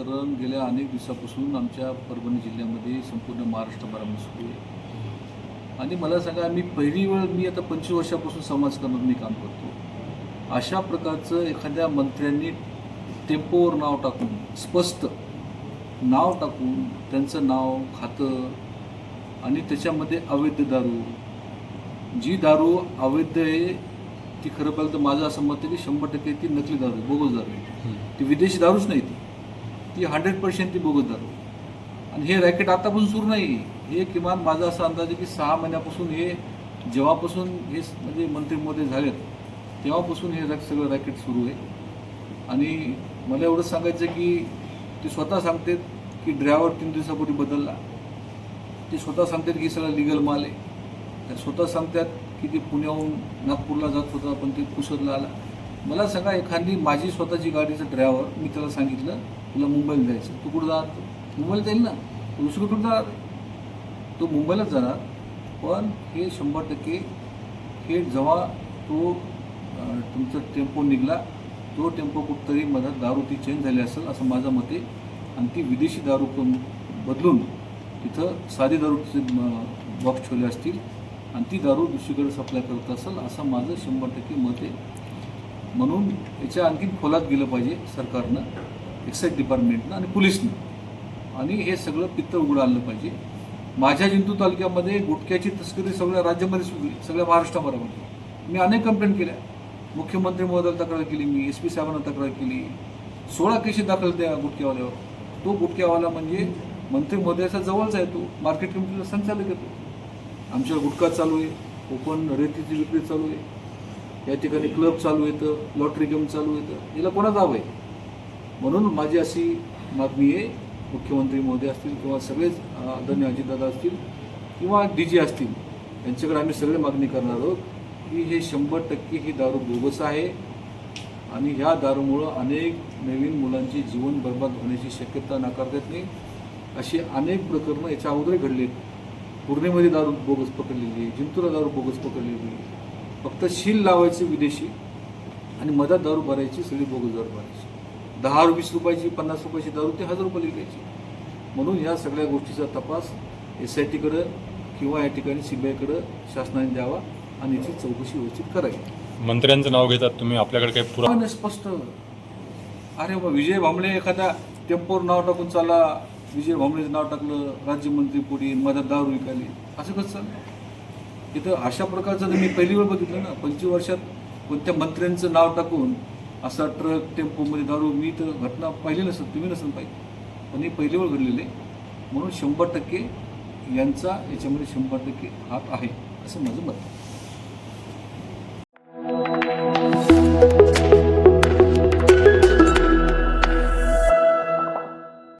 प्रकरण गेल्या अनेक दिवसापासून आमच्या परभणी जिल्ह्यामध्ये संपूर्ण महाराष्ट्रभरामध्ये सुरू आहे. आणि मला सांगा मी पहिली वेळ मी आता पंचवीस वर्षापासून समाजकारणात मी काम करतो. अशा प्रकारचं एखाद्या मंत्र्यांनी टेम्पोवर नाव टाकून स्पष्ट नाव टाकून त्यांचं नाव खातं आणि त्याच्यामध्ये अवैध दारू जी दारू अवैध आहे ती खरं पाहिलं तर माझं असं मत आहे की शंभर टक्के ती नकली दारू आहे बोगस दारू आहे. ती विदेशी दारूच नाही ती हंड्रेड पर्सेंट ती बघत जातो. आणि हे रॅकेट आतापासून सुरू नाही. हे किमान माझा असा अंदाज आहे की सहा महिन्यापासून हे जेव्हापासून हे म्हणजे मंत्री महोदय झालेत तेव्हापासून हे रॅक- सगळं रॅकेट सुरू आहे. आणि मला एवढं सांगायचं की ते स्वतः सांगतात की ड्रायव्हर तीन दिवसापूर्वी बदलला. ते स्वतः सांगतात की सगळं लिगल माल आहे. त्या स्वतः सांगतात की ते पुण्याहून नागपूरला जात होता पण ते पुसदला आला. मला सांगा एखादी माझी स्वतःची गाडीचं ड्रायव्हर मी त्याला सांगितलं तुला मुंबईला जायचं तू कुठं जात? मुंबईला जाईल ना. तू दुसरं कुठं जाणार तो मुंबईलाच जाणार. पण हे शंभर टक्के हे जेव्हा तो तुमचा टेम्पो निघाला तो टेम्पो कुठतरी मधात दारू ती चेंज झाली असेल असं माझं मत आहे. आणि ती विदेशी दारू पण बदलून तिथं साधी दारूचे बॉक्स ठेवले असतील. आणि ती दारू दुसरीकडे सप्लाय करत असेल असं माझं शंभर टक्के मत आहे. म्हणून याच्या आणखीन खोलात गेलं पाहिजे सरकारनं. एक्साईज डिपार्टमेंटनं आणि पोलिसनं. आणि हे सगळं पित्त उघडं आणलं पाहिजे. माझ्या जिंतूर तालुक्यामध्ये गुटख्याची तस्करी सगळ्या राज्यामध्ये सुरू आहे, सगळ्या महाराष्ट्रामध्ये. मी अनेक कंप्लेंट केल्या. मुख्यमंत्री महोदयाला तक्रार केली मी एस पी साहेबांना तक्रार केली. सोळा केशी दाखल त्या गुटख्यावाल्यावर. तो गुटख्यावाला म्हणजे मंत्री महोदयाचा जवळचा आहे तो. मार्केट कमिटीचा संचालक येतो आमच्या गुटखा चालू आहे. ओपन रेतीची विक्री चालू आहे. या ठिकाणी क्लब चालू येतं लॉटरी गेम चालू येतं याला कोणाचा हवं आहे? म्हणून माझी अशी मागणी आहे मुख्यमंत्री मोदी असतील किंवा सगळेच आदरणीय अजितदादा असतील किंवा डी जी असतील यांच्याकडे आम्ही सगळे मागणी करणार आहोत की हे शंभर टक्के ही दारू बोगस आहे आणि ह्या दारूमुळं अनेक नवीन मुलांची जीवन बर्बाद होण्याची शक्यता नाकारता येत नाही. अशी अनेक प्रकरणं याच्या अगोदर घडली आहेत पूर्णेमध्ये दारू बोगस पकडलेली आहे जिंतूरला दारू बोगस पकडलेली फक्त शील लावायची विदेशी आणि मधात दारू भरायची सगळी बोगस दारू भरायची. दहा वीस रुपयाची पन्नास रुपयाची दारू ते हजार रुपये विकायची म्हणून ह्या सगळ्या गोष्टीचा तपास एस आय टीकडं किंवा या ठिकाणी सी बी आयकडं शासनाने द्यावा आणि याची चौकशी व्यवस्थित करावी. मंत्र्यांचं नाव घेतात तुम्ही आपल्याकडे काही पुरा पुरावा स्पष्ट. अरे बा विजय भांबळे एखाद्या टेम्पोवर नाव टाकून चाला विजय भांबळेचं नाव टाकलं राज्यमंत्री पुढे मधात दारू विकायली असं कसं चाललं? इथं अशा प्रकारचं मी पहिली वेळ बघितलं ना पंचवीस वर्षात कोणत्या मंत्र्यांचं नाव टाकून असा ट्रक टेम्पोमध्ये दारू मी तर घटना पाहिली नसेल तुम्ही नसेल पाहिजे पण हे पहिली वेळ घडलेले. म्हणून शंभर टक्के यांचा याच्यामध्ये शंभर टक्के हात आहे असं माझं मत आहे.